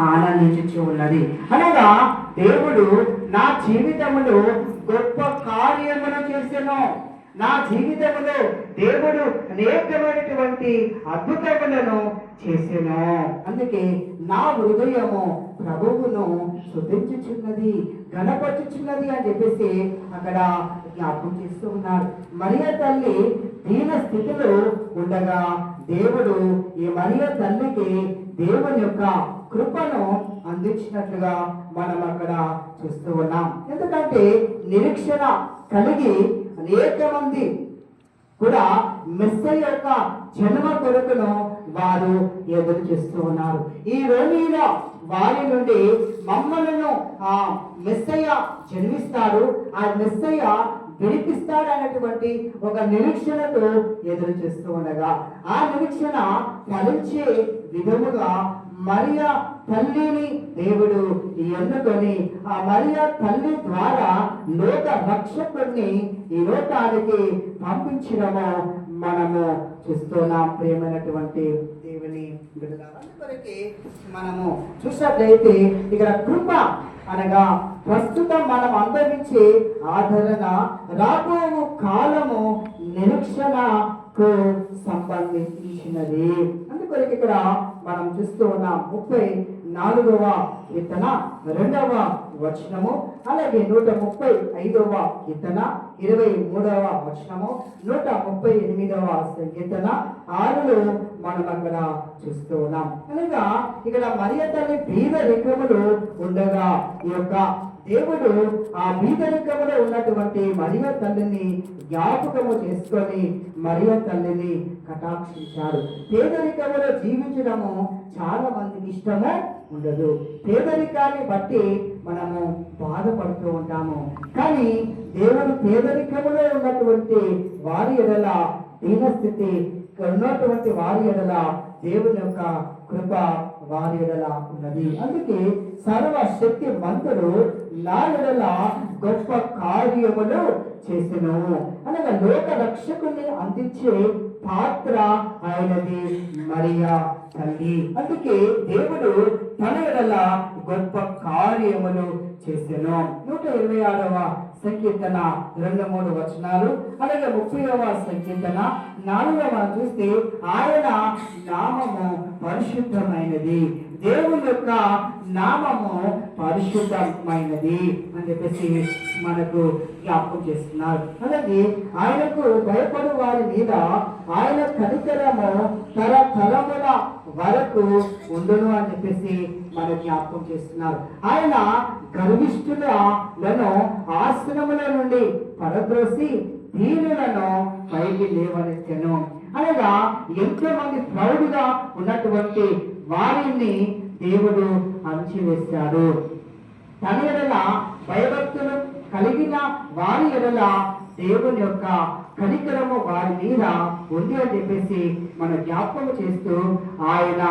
ఆనందించుచు ఉన్నది. అనగా దేవుడు నా జీవితంలో గొప్ప కార్యమును చేసెను. నా జీవితంలో దేవుడు అనేకమైనటువంటి అద్భుతములను చేసెను? అందుకే నా హృదయము ప్రభువును శుద్ధించుచున్నది గణపరుచుచున్నది అని చెప్పేసి అక్కడ జ్ఞాపకం చేస్తూ ఉన్నారు. మరియ తల్లి దీన స్థితిలో ఉండగా దేవుడు ఈ మరియ తల్లికి దేవుని యొక్క కృపను అందించినట్లుగా మనం అక్కడ చూస్తూ ఉన్నాం. ఎందుకంటే నిరీక్షణ కలిగి అనేక మంది కూడా మెస్సయ్య యొక్క జన్మ కొరకును వారు ఎదురు చేస్తూ ఉన్నారు. ఈ రోమిల వారి నుండి మమ్మలను ఆ మెస్సయ్య జన్మిస్తాడు ఆ మెస్సయ్య గెలిపిస్తాడు అనేటువంటి ఒక నిరీక్షణతో ఎదురు చేస్తూ ఉండగా ఆ నిరీక్షణ ఫలించే విధముగా మరియా తల్లిని దేవుడు ఎన్నుకొని ఆ మరియా తల్లి ద్వారా లోక రక్షకుడిని ఈ లోకానికి పంపించడము మనము చూస్తున్నాం ప్రేమైనటువంటి దేవుని బిడ్డలారా. మనము చూసినట్లయితే ఇక్కడ కృప అనగా ప్రస్తుతం మనం అనుభవించే ఆదరణ రాబో కాలము నిరీక్షణకు సంబంధించినది అందుకొరకు ఇక్కడ మనం చూస్తూ ఉన్న. ముప్పై నాలుగవ కీర్తన రెండవ వచనము అలాగే నూట ముప్పై ఐదవ కీర్తన ఇరవై మూడవ వచనము నూట ముప్పై ఎనిమిదవ కీర్తన ఆరులో మనం అక్కడ చూస్తూ ఉన్నాం. అనగా ఇక్కడ మరియ తల్లి బీద రికములు ఉండగా ఈ యొక్క దేవుడు ఆ బీదరికములో ఉన్నటువంటి మరియ తల్లిని జ్ఞాపకము చేసుకొని మరియ తల్లిని కటాక్షించాడు. పేదరికంలో జీవించడము చాలా మందికి ఇష్టము ఉండదు. పేదరికాన్ని బట్టి మనము బాధపడుతూ ఉంటాము. కానీ దేవుడు పేదరికములో ఉన్నటువంటి వారి ఎడల దీనస్థితి ఉన్నటువంటి వారి ఎడల దేవుని యొక్క కృప వారి ఎడల ఉన్నది. అందుకే సర్వశక్తి మంతుడు నా ఎడల గొప్ప కార్యములు చేసెను. అనగా లోక రక్షకుని అందించే పాత్ర ఆయనది మరియా తల్లి. అందుకే దేవుడు తన ఎడల గొప్ప కార్యములు చేసెను. నూట ఇరవై ఆరవ సంకీర్తన రెండు మూడు వచనాలు అలాగే ముప్పైవ సంకీర్తన. నాలుగవ చూస్తే ఆయన నామము పరిశుద్ధమైనది. దేవుని యొక్క నామము పరిశుద్ధమైనది అని చెప్పేసి మనకు జ్ఞాపకం చేస్తున్నారు. అలాగే ఆయనకు భయపడు వారి మీద ఆయన కనికరము తరతరముల వరకు ఉండును అని చెప్పేసి మన జ్ఞాపకం చేస్తున్నారు. ఆయన గర్విష్ఠులను ఆశ్రముల నుండి పడద్రోసి దీనులను పైకి లేవనెత్తెను. అనగా ఎంతో మంది ప్రౌఢుగా ఉన్నటువంటి వారిని దేవుడు అణచివేశాడు. తన ఎడల భయభక్తులు కలిగిన వారి ఎడల దేవుని యొక్క కనికరము వారి మీద ఉంది అని చెప్పేసి మన జ్ఞాపకం చేస్తూ ఆయన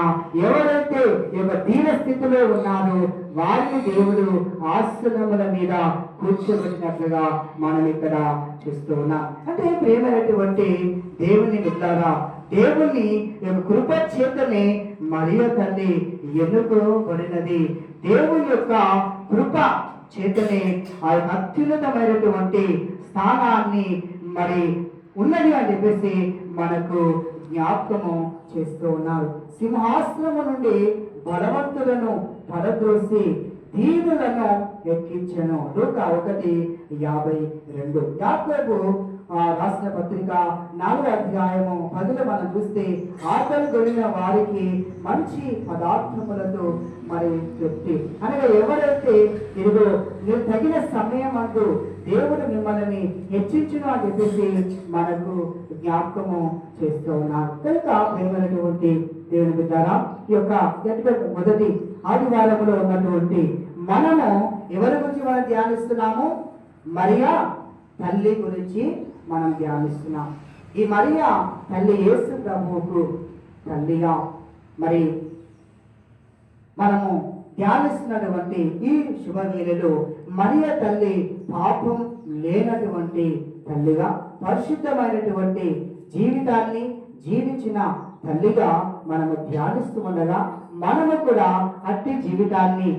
ఎవరైతే యొక్క దీన స్థితిలో ఉన్నారో వారిని దేవుడు ఆశ్రమముల మీద కూర్చోబెట్టినట్లుగా మనం ఇక్కడ చూస్తూ ఉన్నాం. అంటే ప్రేమైనటువంటి దేవుని బిడ్డారా దేవుని కృప చేతనే మరియు తల్లి ఎన్నుకోబడినది దేవుని యొక్క కృప చేతనే ఆ అత్యున్నతమైనటువంటి స్థానాన్ని మరి ఉన్నది అని చెప్పేసి మనకు జ్ఞాపకము చేస్తూ ఉన్నారు. సింహాసనము నుండి బలవంతులను పడద్రోసి దీనులను ఎక్కించను లూక ఒకటి యాభై రెండు. యాకోబు రాసిన పత్రిక నాలుగో అధ్యాయము పదులు మనం చూస్తే ఆకలి కొనిన వారికి మంచి పదార్థములతో మరి తృప్తి అనగా ఎవరైతే ఇదిగో మీరు తగిన సమయం అందు దేవుడు మిమ్మల్ని హెచ్చించును అని చెప్పేసి మనకు జ్ఞాపకము చేస్తూ ఉన్నారు. కనుక ప్రేమైనటువంటి దేవుని బిడ్డారా ఈ యొక్క మొదటి ఆదివారంలో ఉన్నటువంటి మనము ఎవరి గురించి మనం ధ్యానిస్తున్నాము? మరియా తల్లి గురించి మనం ధ్యానిస్తున్నాం. ఈ మరియా తల్లి యేసు ప్రభువుకు తల్లిగా. మరి మనము ధ్యానిస్తున్నటువంటి ఈ శుభవేళలో మరియ తల్లి పాపం లేనటువంటి తల్లిగా పరిశుద్ధమైనటువంటి జీవితాన్ని జీవించిన తల్లిగా మనము ధ్యానిస్తూ ఉండగా మనము కూడా అట్టి జీవితాన్ని